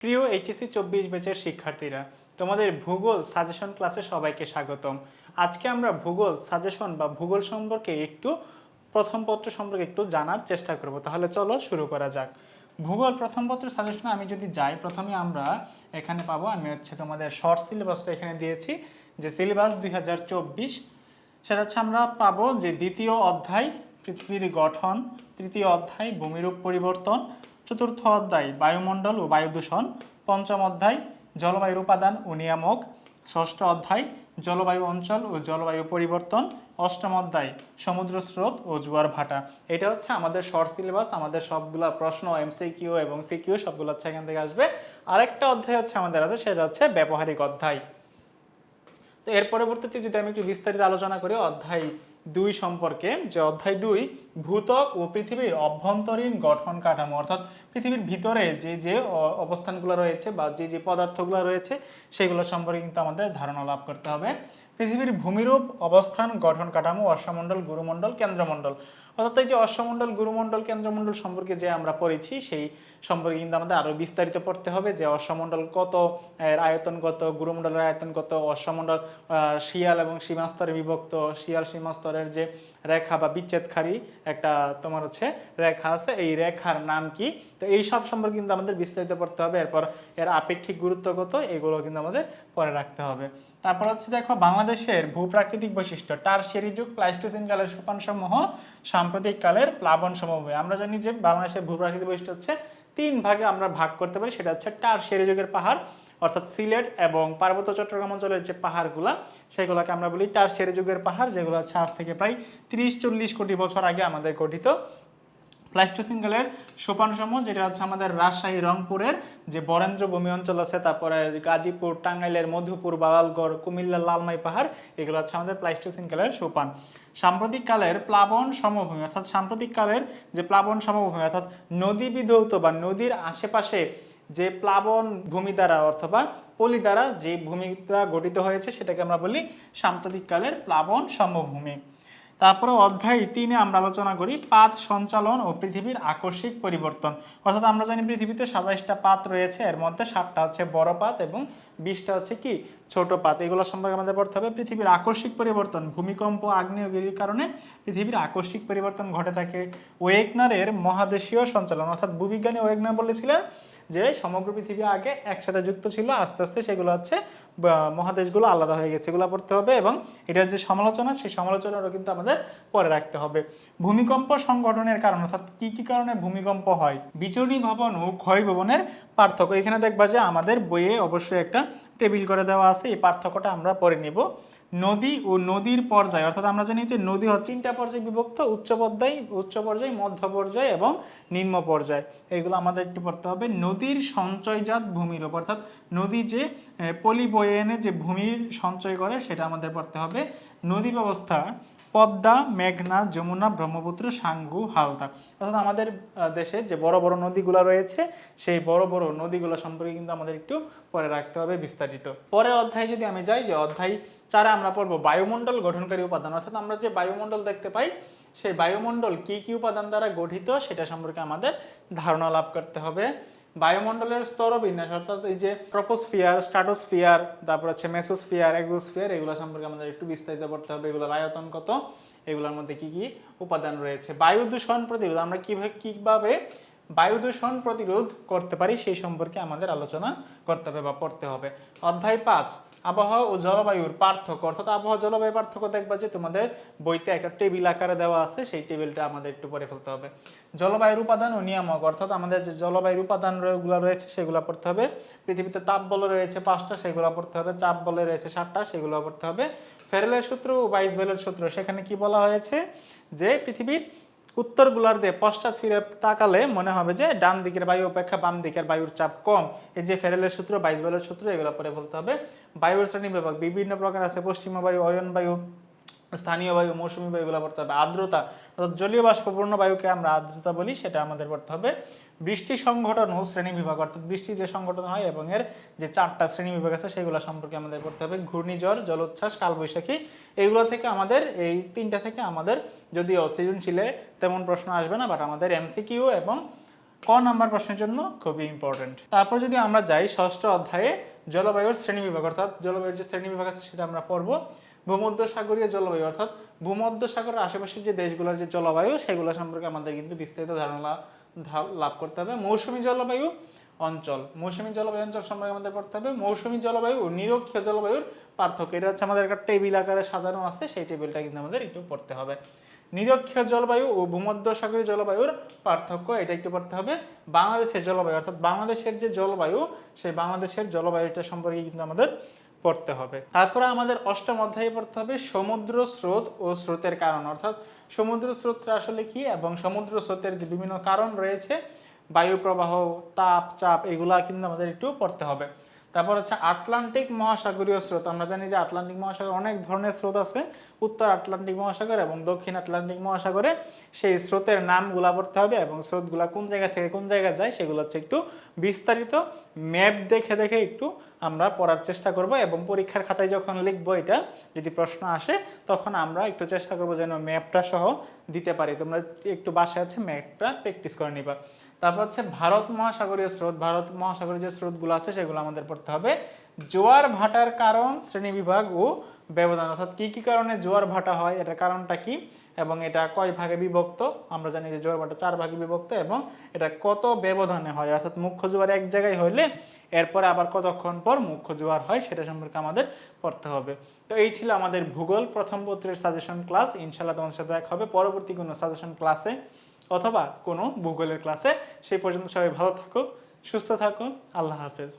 প্রিয় এইচএসসি চব্বিশ ব্যাচের শিক্ষার্থীরা, তোমাদের ভূগোল সাজেশন ক্লাসে সবাইকে স্বাগতম। আজকে আমরা ভূগোল সাজেশন বা ভূগোল সম্পর্কে একটু, প্রথম পত্র সম্পর্কে একটু জানার চেষ্টা করব। তাহলে চলো শুরু করা যাক। ভূগোল প্রথম পত্র সাজেশনে আমি যদি যাই, প্রথমে আমরা এখানে পাবো, আমি হচ্ছে তোমাদের শর্ট সিলেবাসটা এখানে দিয়েছি, যে সিলেবাস দুই হাজার চব্বিশ, সেটা হচ্ছে আমরা পাবো যে দ্বিতীয় অধ্যায় পৃথিবীর গঠন, তৃতীয় অধ্যায় ভূমিরূপ পরিবর্তন চতুর্থ অধ্যায়, বায়ুমণ্ডল ও বায়ু দূষণ পঞ্চম অধ্যায়, জলবায়ুর উপাদান ও নিয়ামক, ষষ্ঠ অধ্যায়, জলবায়ু অঞ্চল ও জলবায়ু পরিবর্তন, অষ্টম অধ্যায়, সমুদ্র স্রোত ও জোয়ার ভাটা। এটা হচ্ছে আমাদের শর্ট সিলেবাস আমাদের সবগুলা প্রশ্ন এমসিকিউ এবং সিকিউ সবগুলো হচ্ছে এখান থেকে আসবে। আরেকটা অধ্যায় হচ্ছে আমাদের আছে, সেটা হচ্ছে ব্যবহারিক অধ্যায়। তো এর পরবর্তীতে যদি আমি একটু বিস্তারিত আলোচনা করি, অধ্যায় দুই সম্পর্কে যে অধ্যায় দুই ভূতক ও পৃথিবীর অভ্যন্তরীণ গঠন কাঠামো, অর্থাৎ পৃথিবীর ভিতরে যে যে অবস্থানগুলো রয়েছে বা যে যে পদার্থগুলো রয়েছে, সেগুলো সম্পর্কে কিন্তু আমাদের ধারণা লাভ করতে হবে। পৃথিবীর ভূমিরূপ, অবস্থান, গঠন কাঠামো, অশ্বমণ্ডল, গুরুমণ্ডল, কেন্দ্রমণ্ডল। অর্থাৎ এই যে অশ্বমণ্ডল, গুরুমণ্ডল, কেন্দ্রমণ্ডল সম্পর্কে যে আমরা পড়েছি, সেই সম্পর্কে কিন্তু আমাদের আরও বিস্তারিত পড়তে হবে যে অশ্বমণ্ডল কত, এর আয়তন কত, গুরুমণ্ডলের আয়তন শিয়াল এবং সীমাস্তরে বিভক্ত, শিয়াল সীমাস্তরের যে রেখা বা বিচ্ছেদকারী একটা তোমার হচ্ছে রেখা আছে, এই রেখার নাম কি? তো এই সব সম্পর্কে কিন্তু আমাদের বিস্তারিত পড়তে হবে, এরপর এর আপেক্ষিক গুরুত্ব কত, এগুলো কিন্তু আমাদের পরে রাখতে হবে। তারপর হচ্ছে দেখো, বাংলাদেশের ভূপ্রাকৃতিক বৈশিষ্ট্য টারশিয়ারি যুগ, প্লাইস্টোসিন কালের সোপানসমূহ সাম্প্রতিক কালের প্লাবন সমভূমি আমরা জানি যে বাংলাদেশের ভূপ্রাকৃতিক বৈশিষ্ট্য হচ্ছে তিন ভাগে আমরা ভাগ করতে পারি, সেটা হচ্ছে টারশিয়ারি যুগের পাহাড়, অর্থাৎ সিলেট এবং পার্বত্য চট্টগ্রাম অঞ্চলের যে পাহাড়গুলা, সেগুলোকে আমরা বলি টারশিয়ারি যুগের পাহাড়, যেগুলো হচ্ছে আজ থেকে প্রায় তিরিশ চল্লিশ কোটি বছর আগে আমাদের গঠিত। প্লাস্টোসিন কালের সোপান সমূহ যেটা হচ্ছে আমাদের রাজশাহী, রংপুরের যে বরেন্দ্র ভূমি অঞ্চল আছে, তারপরে গাজীপুর, টাঙ্গাইলের মধুপুর বাওয়ালগড় কুমিল্লা, লালমাই পাহাড়, এগুলো হচ্ছে আমাদের প্লাস্টোসিন কালের সোপান। সাম্প্রতিক কালের প্লাবন সমভূমি, অর্থাৎ সাম্প্রতিক কালের যে প্লাবন সমভূমি, অর্থাৎ নদী বিধৌত বা নদীর আশেপাশে যে প্লাবন ভূমি দ্বারা অথবা পলি দ্বারা যে ভূমিটা গঠিত হয়েছে, সেটাকে আমরা বলি সাম্প্রতিক কালের প্লাবন সমভূমি। তারপরে অধ্যায় তিনে আমরা আলোচনা করি পাত সঞ্চালন ও পৃথিবীর আকস্মিক পরিবর্তন। অর্থাৎ আমরা জানি পৃথিবীতে সাতাইশটা পাত রয়েছে, এর মধ্যে সাতটা হচ্ছে বড় পাত এবং বিশটা হচ্ছে কি? ছোট পাত। এগুলো সম্পর্কে আমাদের পড়তে হবে। পৃথিবীর আকস্মিক পরিবর্তন, ভূমিকম্প আগ্নেয়গিরির কারণে পৃথিবীর আকস্মিক পরিবর্তন ঘটে থাকে। ওয়েগনারের মহাদেশীয় সঞ্চালন, অর্থাৎ ভূবিজ্ঞানী ওয়েগনার বলেছিলেন যে সমগ্র পৃথিবী আগে একসাথে যুক্ত ছিল, আস্তে আস্তে সেগুলো হচ্ছে মহাদেশগুলো আলাদা হয়ে গেছে, এগুলো পড়তে হবে এবং এটার যে সমালোচনা, সেই সমালোচনাটাও কিন্তু আমাদের পরে রাখতে হবে। ভূমিকম্প সংগঠনের কারণ, অর্থাৎ কি কি কারণে ভূমিকম্প হয়? বিচরী ভবন ও ক্ষয় ভবনের পার্থক্য। এখানে দেখবা যে আমাদের বইয়ে অবশ্যই একটা টেবিল করে দেওয়া আছে, এই পার্থক্যটা আমরা পরে নিব। নদী ও নদীর পর্যায়, অর্থাৎ আমরা জানি যে নদী হচ্ছে তিনটা পর্যায়ে বিভক্ত, উচ্চ পর্যায় উচ্চ পর্যায়, মধ্য পর্যায় এবং নিম্ন পর্যায়। এগুলো আমাদের একটু পড়তে হবে। নদীর সঞ্চয়জাত ভূমির উপর, অর্থাৎ নদী যে পলি বয়ে এনে যে ভূমির সঞ্চয় করে সেটা আমাদের পড়তে হবে। নদী ব্যবস্থা পদ্মা, মেঘনা, যমুনা, ব্রহ্মপুত্র, সাঙ্গু, হালদা। অর্থাৎ আমাদের দেশে যে বড় বড় নদীগুলো রয়েছে, সেই বড় বড় নদীগুলো সম্পর্কে কিন্তু আমাদের একটু পরে রাখতে হবে বিস্তারিত। পরের অধ্যায় যদি আমি যাই, যে অধ্যায় চারে আমরা পড়ব বায়ুমণ্ডল গঠনকারী উপাদান। অর্থাৎ আমরা যে বায়ুমণ্ডল দেখতে পাই, সেই বায়ুমণ্ডল কি কি উপাদান দ্বারা গঠিত, সেটা সম্পর্কে আমাদের ধারণা লাভ করতে হবে। বায়ুমণ্ডলের স্তর বিন্যাস, অর্থাৎ এই যে ট্রপোস্ফিয়ার স্ট্রাটোস্ফিয়ার তারপর হচ্ছে মেসোস্ফিয়ার এক্সোস্ফিয়ার এগুলো সম্পর্কে আমাদের একটু বিস্তারিত পড়তে হবে এগুলোর আয়তন কত, এগুলোর মধ্যে কি কি উপাদান রয়েছে। বায়ু দূষণ প্রতিরোধ, আমরা কীভাবে কীভাবে বায়ু দূষণ প্রতিরোধ করতে পারি সেই সম্পর্কে আমাদের আলোচনা করতে হবে বা পড়তে হবে। অধ্যায় পাঁচ আবহাওয়া ও জলবায়ুর পার্থক্য, অর্থাৎ আবহাওয়া জলবায়ুর পার্থক্য দেখবা যে তোমাদের বইতে একটা টেবিল আকারে দেওয়া আছে, সেই টেবিলটা আমাদের একটু পরে ফেলতে হবে। জলবায়ুর উপাদান ও নিয়ামক, অর্থাৎ আমাদের যে জলবায়ুর উপাদানগুলো রয়েছে, সেগুলো পড়তে হবে। পৃথিবীতে তাপ বল রয়েছে পাঁচটা, সেগুলো পড়তে হবে। চাপ বলে রয়েছে সাতটা, সেগুলো পড়তে হবে। ফেরেলের সূত্র ও বাইশ বেলের সূত্র, সেখানে কি বলা হয়েছে? যে পৃথিবীর উত্তর গোলার্ধে পশ্চাৎ ফিরে তাকালে মনে হবে যে ডান দিকের বায়ু অপেক্ষা বাম দিকের বায়ুর চাপ কম। এই যে ফেরেলের সূত্র বাইশ বেলের সূত্র, এগুলো পরে বলতে হবে। বায়ুর শ্রেণি বিভাগ বিভিন্ন প্রকার আছে পশ্চিমা বায়ু অয়ন বায়ু স্থানীয় বায়ু, মৌসুমী বায়ু এগুলো পড়তে হবে। আর্দ্রতা, অর্থাৎ জলীয় বাষ্পপূর্ণ বায়ুকে আমরা আর্দ্রতা বলি, সেটা আমাদের পড়তে হবে। বৃষ্টি সংগঠন ও শ্রেণি বিভাগ, অর্থাৎ বৃষ্টি যে সংগঠন হয় এবং এর যে চারটা শ্রেণি বিভাগ আছে, সেগুলো সম্পর্কে আমাদের পড়তে হবে। ঘূর্ণিঝড়, জলোচ্ছ্বাস, কালবৈশাখী এইগুলো থেকে আমাদের, এই তিনটা থেকে আমাদের যদিও সৃজনশীলে তেমন প্রশ্ন আসবে না বাট আমাদের এমসিকিউ এবং ক নাম্বার প্রশ্নের জন্য খুবই ইম্পর্টেন্ট তারপর যদি আমরা যাই ষষ্ঠ অধ্যায়ে জলবায়ুর শ্রেণি বিভাগ, অর্থাৎ জলবায়ুর যে শ্রেণি বিভাগ আছে সেটা আমরা পড়ব। ভূমধ্য সাগরীয় জলবায়ু, অর্থাৎ ভূমধ্য সাগরের আশেপাশে যে দেশগুলোর যে জলবায়ু, সেগুলো সম্পর্কে আমাদের কিন্তু বিস্তারিত ধারণা লাভ করতে হবে। মৌসুমী জলবায়ু অঞ্চল, মৌসুমী জলবায়ু অঞ্চল সম্পর্কে আমাদের পড়তে হবে। মৌসুমী জলবায়ু ও নিরক্ষীয় জলবায়ুর পার্থক্য, এটা হচ্ছে আমাদের একটা টেবিল আকারে সাজানো আছে, সেই টেবিলটা কিন্তু আমাদের একটু পড়তে হবে। নিরক্ষীয় জলবায়ু ও ভূমধ্য সাগরীয় জলবায়ুর পার্থক্য, এটা একটু পড়তে হবে। বাংলাদেশের জলবায়ু, অর্থাৎ বাংলাদেশের যে জলবায়ু, সেই বাংলাদেশের জলবায়ুটা সম্পর্কে কিন্তু আমাদের পড়তে হবে। তারপরে আমাদের অষ্টম অধ্যায়ে পড়তে হবে সমুদ্র স্রোত ও স্রোতের কারণ। অর্থাৎ সমুদ্র স্রোতটা আসলে কি এবং সমুদ্র স্রোতের যে বিভিন্ন কারণ রয়েছে বায়ু প্রবাহ তাপ, চাপ, এগুলা কিন্তু আমাদের একটু পড়তে হবে। তারপর হচ্ছে আটলান্টিক মহাসাগরীয় স্রোত। আমরা জানি যে আটলান্টিক মহাসাগর অনেক ধরনের স্রোত আছে। উত্তর আটলান্টিক মহাসাগর এবং দক্ষিণ আটলান্টিক মহাসাগরে সেই স্রোতের নামগুলা পড়তে হবে এবং স্রোতগুলা কোন জায়গা থেকে কোন জায়গায় যায় সেগুলো হচ্ছে একটু বিস্তারিত ম্যাপ দেখে দেখে একটু আমরা পড়ার চেষ্টা করব এবং পরীক্ষার খাতায় যখন লিখব এটা, যদি প্রশ্ন আসে, তখন আমরা একটু চেষ্টা করব যেন ম্যাপটা সহ দিতে পারি। তোমরা একটু বাসায় আছে ম্যাপটা প্র্যাকটিস করে নিবা। তারপর হচ্ছে ভারত মহাসাগরীয় স্রোত, ভারত মহাসাগরের যে স্রোতগুলো আছে সেগুলো আমাদের পড়তে হবে। জোয়ার ভাটার কারণ শ্রেণি বিভাগ ও ব্যবধান, অর্থাৎ কি কি কারণে জোয়ার ভাটা হয়, এটার কারণটা কি? এবং এটা কয় ভাগে বিভক্ত? আমরা জানি যে জোয়ার ভাটা চার ভাগে বিভক্ত এবং এটা কত ব্যবধানে হয়? অর্থাৎ মুখ্য জোয়ার এক জায়গায় হইলে এরপরে আবার কতক্ষণ পর মুখ্য জোয়ার হয় সেটা সম্পর্কে আমাদের পড়তে হবে। তো এই ছিল আমাদের ভূগোল। প্রথম পত্রের সাজেশন ক্লাস ইনশাল্লাহ তোমাদের সাথে দেখা হবে। পরবর্তী কোনো সাজেশন ক্লাসে অথবা কোনো ভূগোলের ক্লাসে সেই পর্যন্ত সবাই ভালো থাকো সুস্থ থাকো। আল্লাহ হাফেজ।